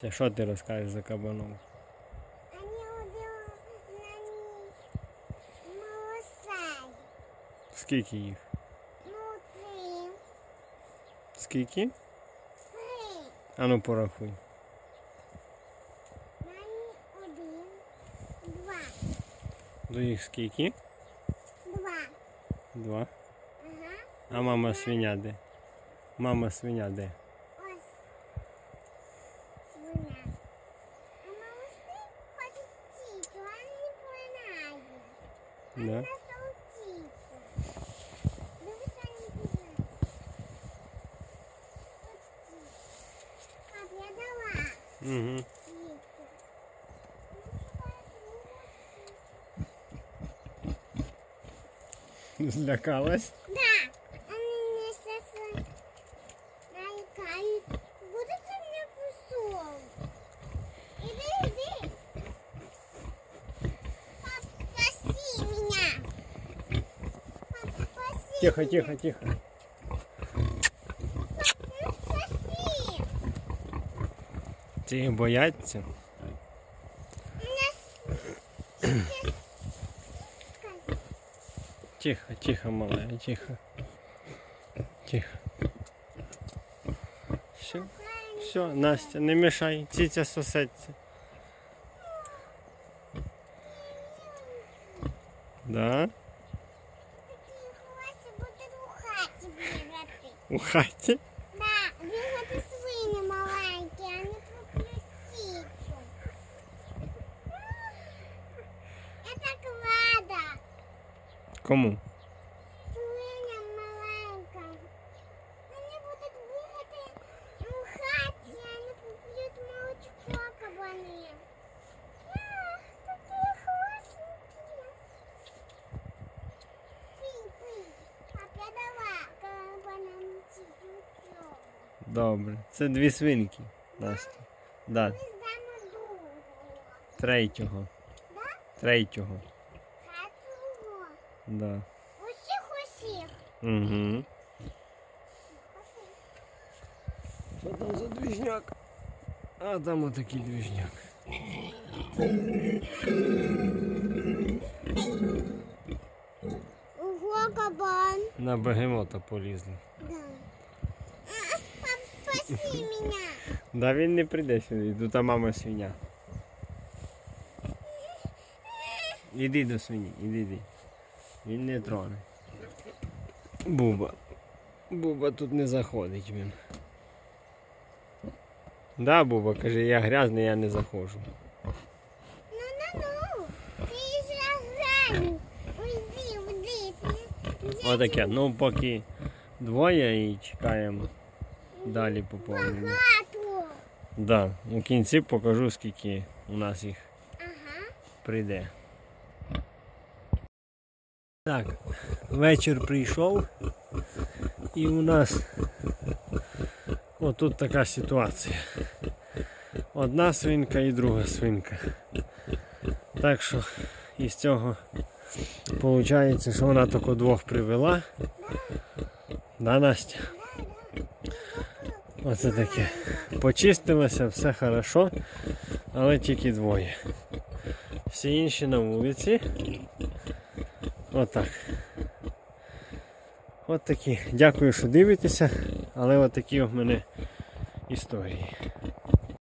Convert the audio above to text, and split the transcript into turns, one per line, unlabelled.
Це що ти розкажеш за
малосай.
Скільки їх?
Ну, три.
Скільки?
Три.
Ану порахуй.
На них один. Два.
До їх скільки?
Два.
Два.
Ага.
А мама свиня де? Мама свиня де?
Дала.
Угу. Злякалась?
Да,
Тихо, тихо, тихо. Ці їх бояться. Тихо, тихо, малая, тихо. Тихо. Все, все, Настя, не мішай, циця сосеться. Да?
У
хаті?
Да, бігати свині маленькі, а не. Это клада.
Кому? Добре. Це дві свинки, Настя. Да,
Ми здамо другого.
третього. Третього. Да.
Усіх усіх.
Угу. Що там за двіжняк? А там отакий двіжняк.
Ого, кабан.
На бегемота полізли.
Да. А, пап, спаси меня.
Да він не прийде сюди, тут та мама свиня. Іди до свині, іди, іди. Він не троне. Буба. Буба тут не заходить він. Да, Буба, каже, я грязний, я не заходжу.
Ну, ну, ну.
Отаке. Ну поки двоє і чекаємо далі.
Багато.
Да, у кінці покажу, скільки у нас їх
Ага.
прийде. Так, вечір прийшов і у нас отут така ситуація. Одна свинка і друга свинка. Так що із цього виходить, що вона тільки двох привела. Да, Настя? Оце таке. Почистилося, все хорошо, але тільки двоє. Всі інші на вулиці. Отак. От такі. Дякую, що дивитеся, але от такі в мене історії.